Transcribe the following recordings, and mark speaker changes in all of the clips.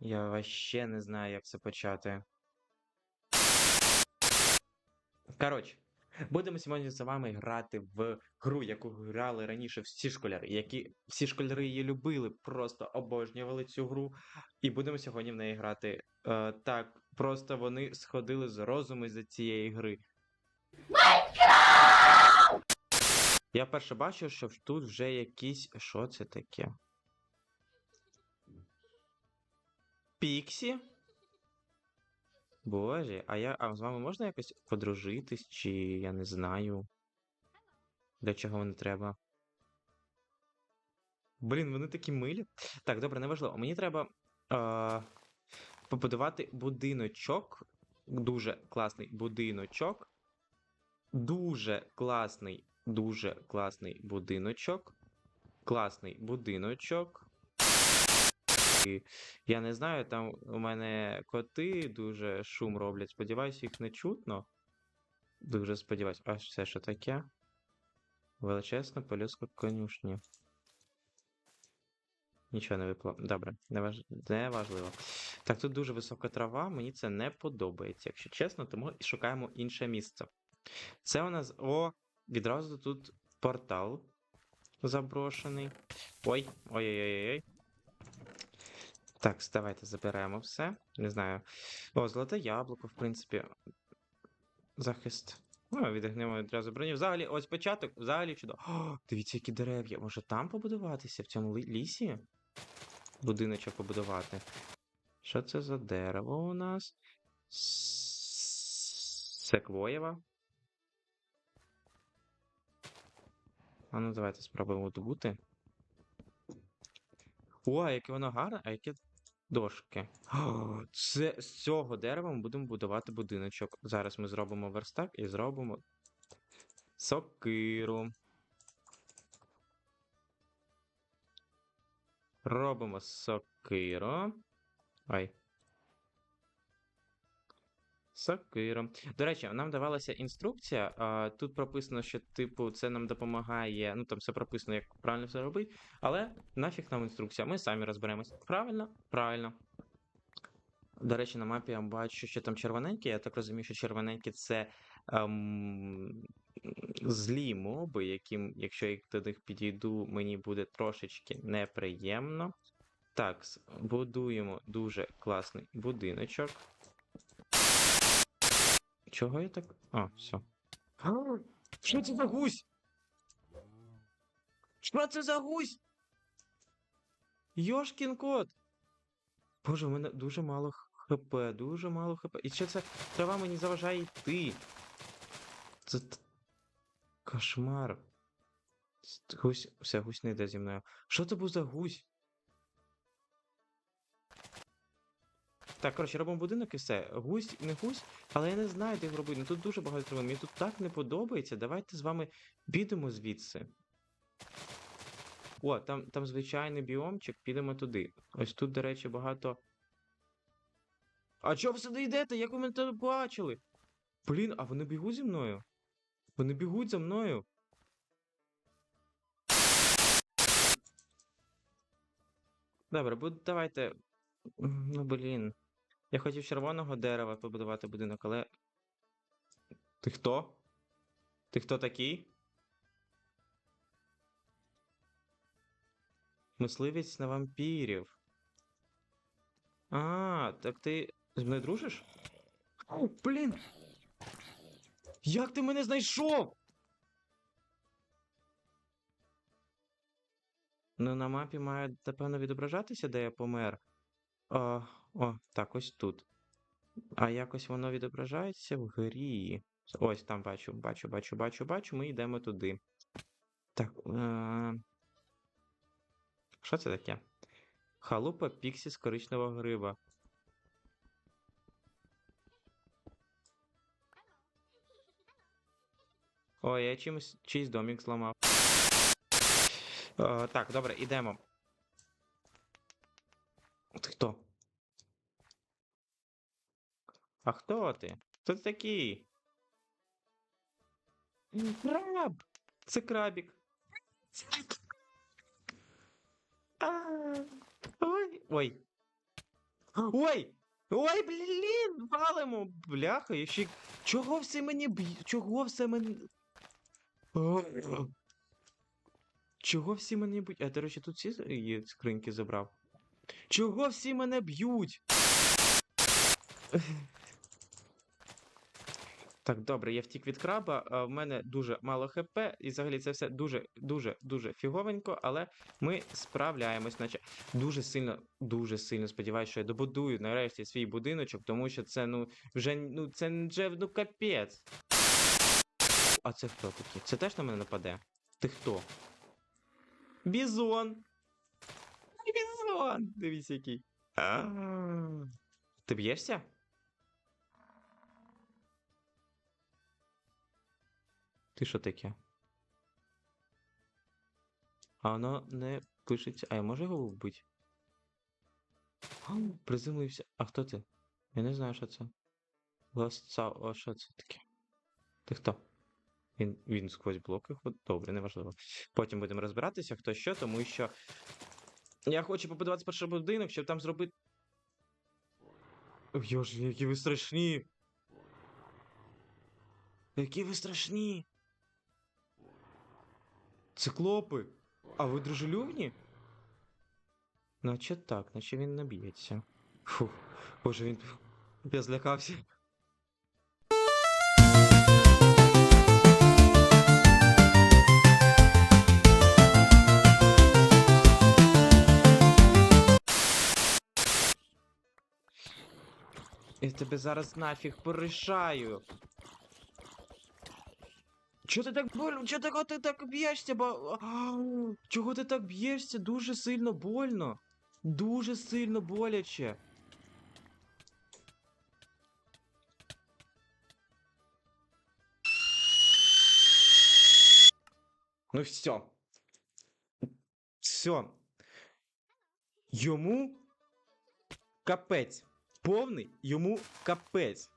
Speaker 1: Я вообще не знаю, як це почати. Коротше, будемо сьогодні з вами грати в гру, яку грали раніше всі школяри, які всі школяри її любили, просто обожнювали цю гру. І будемо сьогодні в неї грати. Е, так, просто вони сходили з розуму за цієї гри. Я вперше бачу, що тут вже якісь. Що це таке? Піксі? Боже, а я. А з вами можна якось подружитись, чи я не знаю. Для чого вони треба? Блін, вони такі милі. Так, добре, неважливо. Мені треба е- побудувати будиночок. Дуже класний будиночок. Дуже класний, дуже класний будиночок. Класний будиночок. Я не знаю, там у мене коти дуже шум роблять. Сподіваюсь, їх не чутно. Дуже сподіваюсь. А це що таке? Величезна полюска конюшні. Нічого не випало. Добре, неваж... неважливо. Так, тут дуже висока трава, мені це не подобається, якщо чесно, тому шукаємо інше місце. Це у нас. О, відразу тут портал заброшений. Ой, ой-ой-ой-ой. Так, давайте заберемо все. Не знаю. О, золоте яблуко, в принципі. Захист. Ну, відігнемо одразу броню. Взагалі, ось початок, взагалі чудово. О, дивіться, які дерев'я. Може там побудуватися, в цьому лісі? Будиночок побудувати. Що це за дерево у нас? Секвоєва. А ну давайте спробуємо добути. О, яке воно гарне, а яке дошки. Це з цього дерева ми будемо будувати будиночок. Зараз ми зробимо верстак і зробимо сокиру. Робимо сокиру. Ой. Сокиру. До речі, нам давалася інструкція. Тут прописано, що, типу, це нам допомагає. Ну, там все прописано, як правильно все робити. Але нафіг нам інструкція, ми самі розберемось. Правильно? Правильно. До речі, на мапі я бачу, що там червоненькі. Я так розумію, що червоненькі це ем, злі моби, яким, якщо я до них підійду, мені буде трошечки неприємно. Так, будуємо дуже класний будиночок. Чого я так. А, все. Що це за гусь? Що це за гусь? Йошкін кот. Боже, у мене дуже мало хп, дуже мало хп. І ще ця трава мені заважає йти. Це кошмар. Гусь, все, гусь не йде зі мною. Що це був за гусь? Так, коротше, робимо будинок і все. Гусь, не гусь, але я не знаю, де його робити. Ну тут дуже багато трави. Мені тут так не подобається. Давайте з вами підемо звідси. О, там, там звичайний біомчик, підемо туди. Ось тут, до речі, багато. А чого ви сюди йдете? Як ви мене бачили? Блін, а вони бігуть зі мною? Вони бігуть за мною. Добре, буд... давайте. Ну, блін. Я хотів червоного дерева побудувати будинок, але. Ти хто? Ти хто такий? Мисливець на вампірів. А, так ти з мною дружиш? О, блін! Як ти мене знайшов? Ну, на мапі має, напевно, відображатися, де я помер. О, о, так, ось тут. А якось воно відображається в грі. Ось там бачу, бачу, бачу, бачу, бачу. Ми йдемо туди. Так. Е... Що це таке? Халупа Піксі з коричневого гриба. Ой, я чимось чийсь домік зламав. Е, так, добре, ідемо. Хто? А хто ти? Хто ти такий? Краб! Це крабік. Ой. Ой. Ой! Ой, блін! Валимо! Бляха, я ще. Чого все мені б'є? Чого все мене. Чого всі мене б'ють? А, до речі, тут всі є скриньки забрав. Чого всі мене б'ють? Так, добре, я втік від краба, в мене дуже мало хп, і взагалі це все дуже, дуже, дуже фіговенько, але ми справляємось, наче дуже сильно, дуже сильно сподіваюся, що я добудую нарешті свій будиночок, тому що це, ну, вже, ну, це вже, ну, капець. А це хто такий? Це теж на мене нападе? Ти хто? Бізон! Бізон! Дивіться який. А-а-а. Ти б'єшся? Ти що таке? А воно не пишеться. А я можу його вбити? Приземлився. А хто це? Я не знаю, що це. Лосца, о, що це таке? Ти хто? Він, він сквозь блоки ходить. Добре, неважливо. Потім будемо розбиратися, хто що, тому що. Я хочу побудувати перший будинок, щоб там зробити. Йож, які ви страшні! Які ви страшні! Циклопи! А ви дружелюбні? Наче так, наче він наб'ється. Фух, боже, він. Я злякався. Я тебе зараз нафіг порішаю. Чого ти так больно? Чого ти так б'єшся? Бо... Ау! Чого ти так б'єшся? Дуже сильно больно. Дуже сильно боляче. Ну все. Все. Йому капець. Повний йому капець.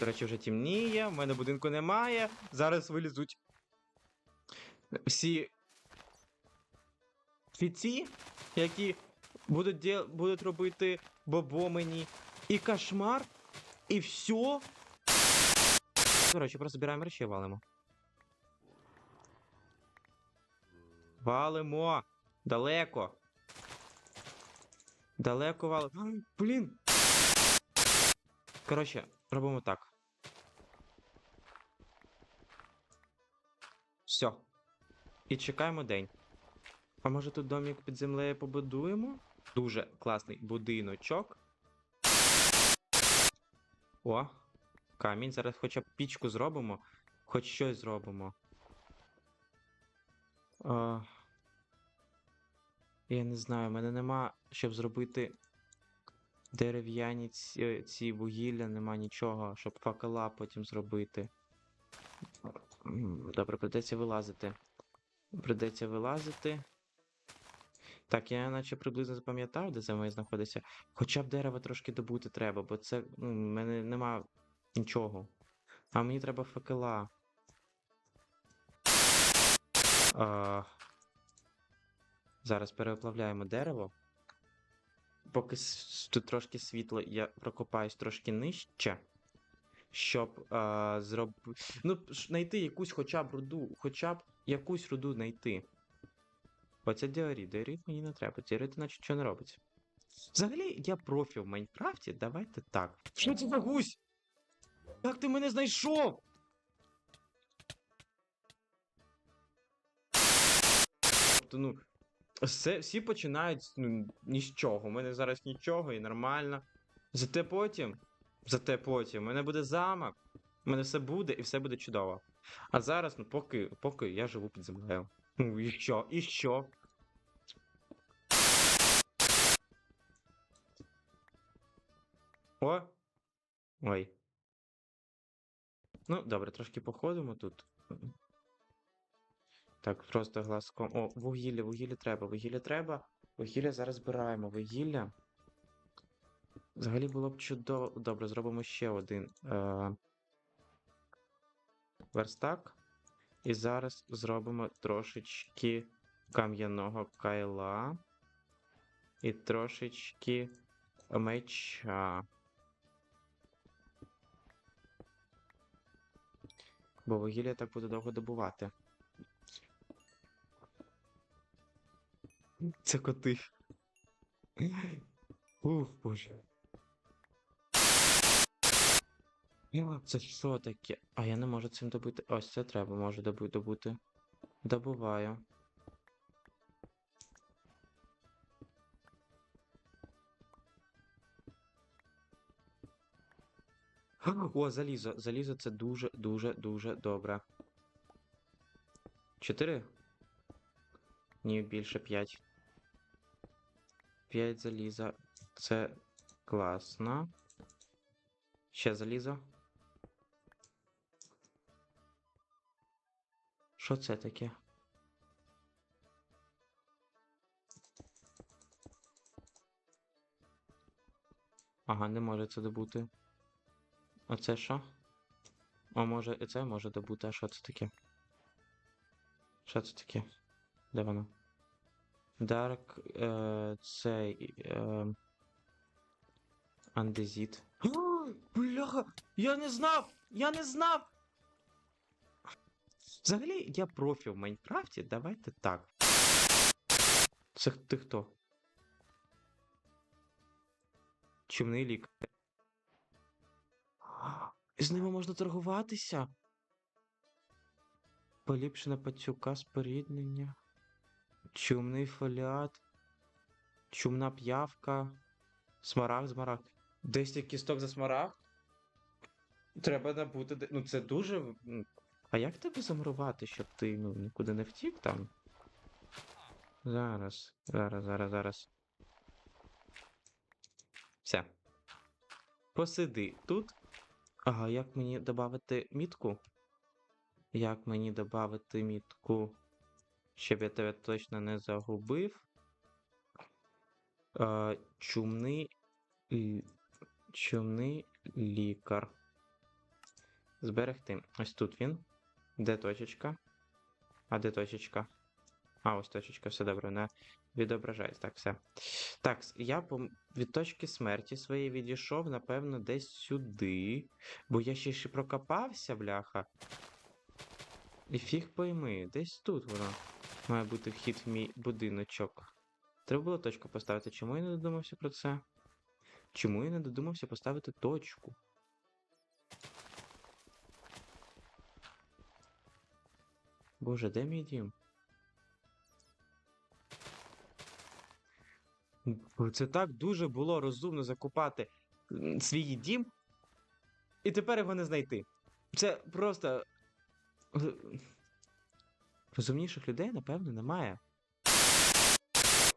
Speaker 1: До речі, вже темніє, в мене будинку немає. Зараз вилізуть всі фіці, які будуть, діл... будуть робити бобо мені. І кошмар, і все. До речі, просто збираємо речі і валимо. Валимо! Далеко. Далеко валимо. Блін. Коротше, робимо так. Все. І чекаємо день. А може тут домик під землею побудуємо? Дуже класний будиночок. О, камінь. Зараз хоча б пічку зробимо, хоч щось зробимо. А... Я не знаю, в мене нема, щоб зробити дерев'яні ці, ці вугілля, нема нічого, щоб факела потім зробити. Добре, придеться вилазити. Придеться вилазити. Так, я наче приблизно запам'ятав, де має знаходиться. Хоча б дерева трошки добути треба, бо це. Ну, в мене нема нічого. А мені треба факела. А... Зараз переплавляємо дерево. Поки тут трошки світло, я прокопаюсь трошки нижче. Щоб а, зробити. Ну, знайти якусь хоча б руду, хоча б якусь руду знайти. Оце діоріт. Діоріт мені не треба. Діоріт наче що не робить. Взагалі, я профі в Майнкрафті, давайте так. Що це за гусь? Як ти мене знайшов? Тобто, ну, все, всі починають ну, ні з чого. У мене зараз нічого і нормально. Зате потім, зате потім, у мене буде замок, у мене все буде і все буде чудово. А зараз, ну, поки, поки я живу під землею. Ну, і що? І що? О! Ой. Ну, добре, трошки походимо тут. Так, просто глазком. О, вугілля, вугілля треба, вугілля треба. Вугілля зараз збираємо. Вугілля. Взагалі було б чудово. Добре, зробимо ще один е... верстак. І зараз зробимо трошечки кам'яного кайла. і трошечки меча. Бо вугілля так буде довго добувати. Це коти. Ух, боже. Це що таке? А я не можу цим добути. Ось це треба, можу добути. Добуваю. О, залізо. Залізо це дуже, дуже, дуже добре. Чотири? Ні, більше п'ять. П'ять заліза. Це класно. Ще залізо. Що це таке? Ага, не може це добути. А це що? А може це може добути, а що це таке? Що це таке? Де воно? Дарк, е, цей. Е, Андезіт. Бляха! Я не знав! Я не знав! Взагалі, я профі в Майнкрафті, давайте так. Це ти хто? Чумний лік. З ними можна торгуватися. Поліпшена пацюка споріднення. Чумний фоліат. Чумна п'явка. Смарагд, смарагд. 10 кісток за смарагд? Треба набути. Ну це дуже. А як тебе замурувати, щоб ти ну, нікуди не втік там? Зараз, зараз, зараз, зараз. Все. Посиди тут. Ага, як мені додати мітку? Як мені додати мітку? Щоб я тебе точно не загубив. Чумний. Чумний лікар. Зберегти. Ось тут він. Де точечка? А де точечка? А, ось точечка, все добре, не відображається. Так, все. Так, я від точки смерті своєї відійшов, напевно, десь сюди. Бо я ще ще прокопався, бляха. І фіг пойми, десь тут воно. Має бути вхід в мій будиночок. Треба було точку поставити. Чому я не додумався про це? Чому я не додумався поставити точку? Боже, де мій дім? Це так дуже було розумно закупати свій дім, і тепер його не знайти. Це просто. Е, Розумніших людей, напевно, немає.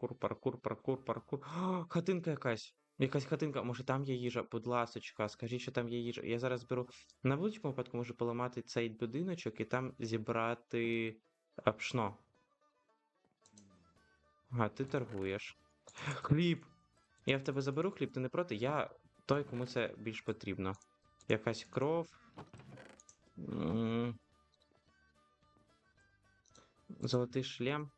Speaker 1: Паркур, паркур, паркур, паркур. О, хатинка якась. Якась хатинка, може там є їжа, будь ласочка, скажіть, що там є їжа. Я зараз беру на великому випадку можу поламати цей будиночок і там зібрати а, пшно. Ага, ти торгуєш. Хліб! Я в тебе заберу хліб, ти не проти? Я той, кому це більш потрібно. Якась кров. Золотий шлем.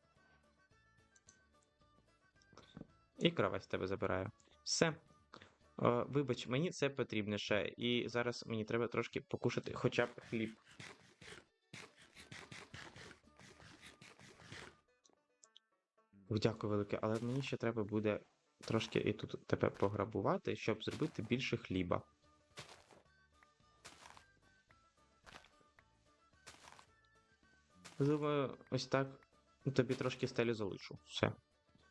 Speaker 1: І кровать з тебе забираю. Все. Е, вибач, мені це потрібніше. І зараз мені треба трошки покушати хоча б хліб. Дякую велике, але мені ще треба буде трошки і тут тебе пограбувати, щоб зробити більше хліба. Думаю, ось так тобі трошки стелю залишу. Все.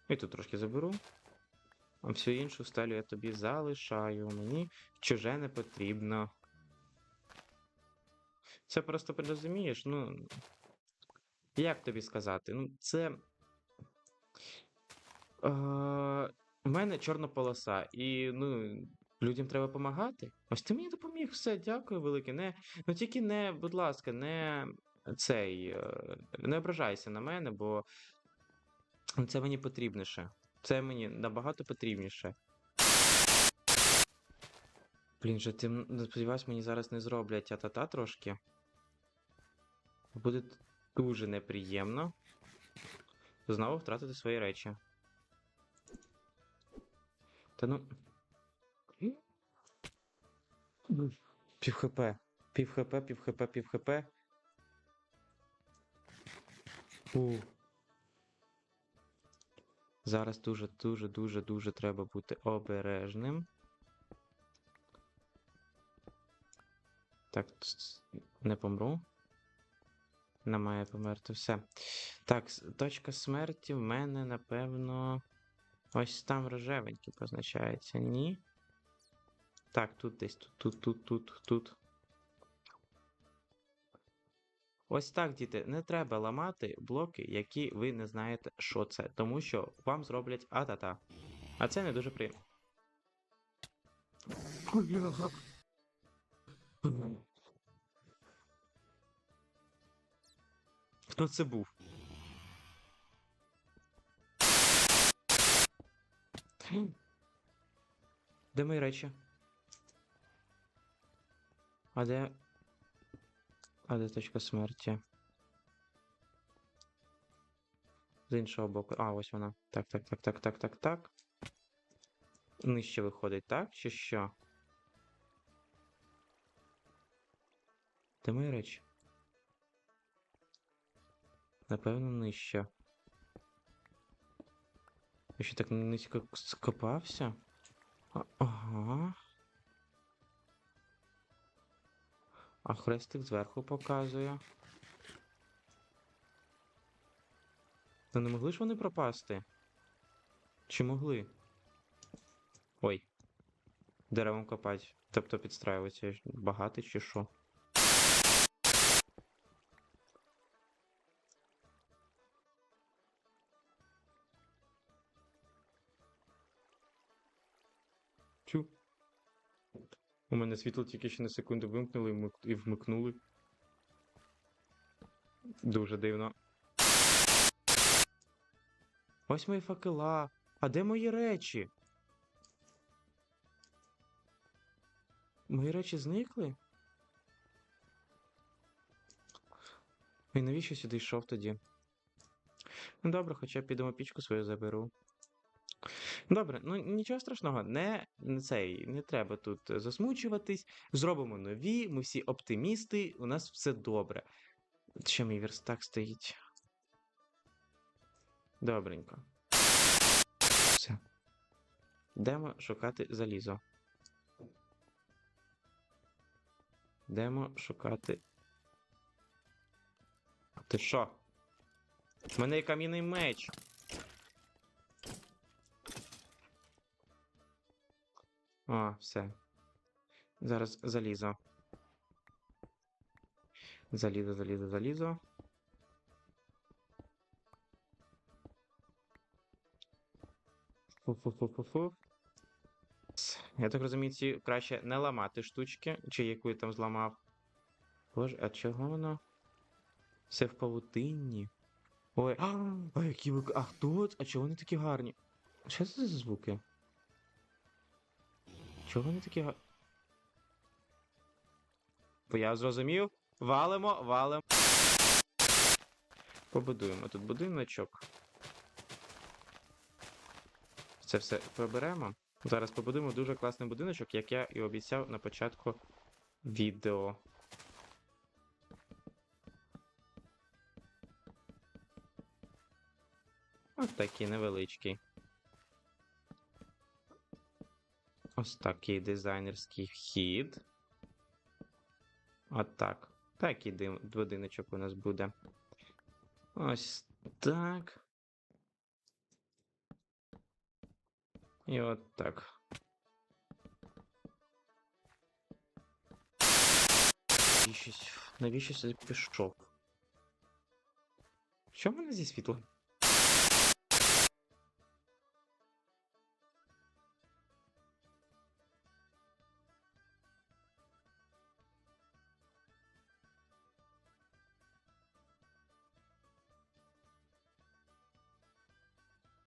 Speaker 1: І тут трошки заберу. А всю іншу стелю я тобі залишаю. Мені чуже не потрібно. Це просто розумієш, ну. Як тобі сказати? Ну, це. Е, у мене чорна полоса, і ну, людям треба допомагати. Ось ти мені допоміг, все, дякую велике. Не, ну тільки не, будь ласка, не цей. е, Не ображайся на мене, бо це мені потрібніше. Це мені набагато потрібніше. Блін, же ти м, сподіваюсь, мені зараз не зроблять а-та-та трошки. Буде дуже неприємно знову втратити свої речі. Та ну. Пів хп. Пів хп, пів хп, пів хп. У. Зараз дуже, дуже, дуже, дуже треба бути обережним. Так, не помру. Не має померти. Все. Так, точка смерті в мене, напевно. Ось там рожевенький позначається. Ні. Так, тут десь тут, тут, тут, тут, тут. Ось так, діти, не треба ламати блоки, які ви не знаєте, що це, тому що вам зроблять а-та-та. А це не дуже приємно. Хто це був? Де мої речі? А де. А де точка смерті? З іншого боку. А, ось вона. Так, так, так, так, так, так, так. Нижче виходить, так? Чи що? Де мої речі? Напевно, нижче. Я ще так низько скопався. Ага. А хрестик зверху показує. Та не могли ж вони пропасти? Чи могли? Ой. Деревом копать. Тобто підстраюватися багато чи що? У мене світло тільки ще на секунду вимкнули і вмикнули. Дуже дивно. Ось мої факела. А де мої речі? Мої речі зникли? І навіщо сюди йшов тоді? Ну добре, хоча підемо пічку свою заберу. Добре, ну нічого страшного, не, цей, не треба тут засмучуватись. Зробимо нові, ми всі оптимісти, у нас все добре. Ще мій верстак стоїть. Добренько. Все. Йдемо шукати залізо. Йдемо шукати. Ти що? У мене є кам'яний меч. О, все. Зараз залізо. Залізо, залізо, залізо. Фу-фу-фу-фу-фу. Я так розумію, ці краще не ламати штучки, чи яку я там зламав. Боже, а чого воно? Все в павутинні. Ой, а, а які ви. А хто? А чого вони такі гарні? Що це за звуки? Чого вони такі? Бо я зрозумів. Валимо, валимо. Побудуємо тут будиночок. Це все приберемо. Зараз побудуємо дуже класний будиночок, як я і обіцяв на початку відео. Ось такий невеличкий. Ось такий дизайнерський вхід. Отак. Такий будиночок у нас буде. Ось так. І от так. Навіщо, навіщо сюди пішов? Що в мене зі світлом?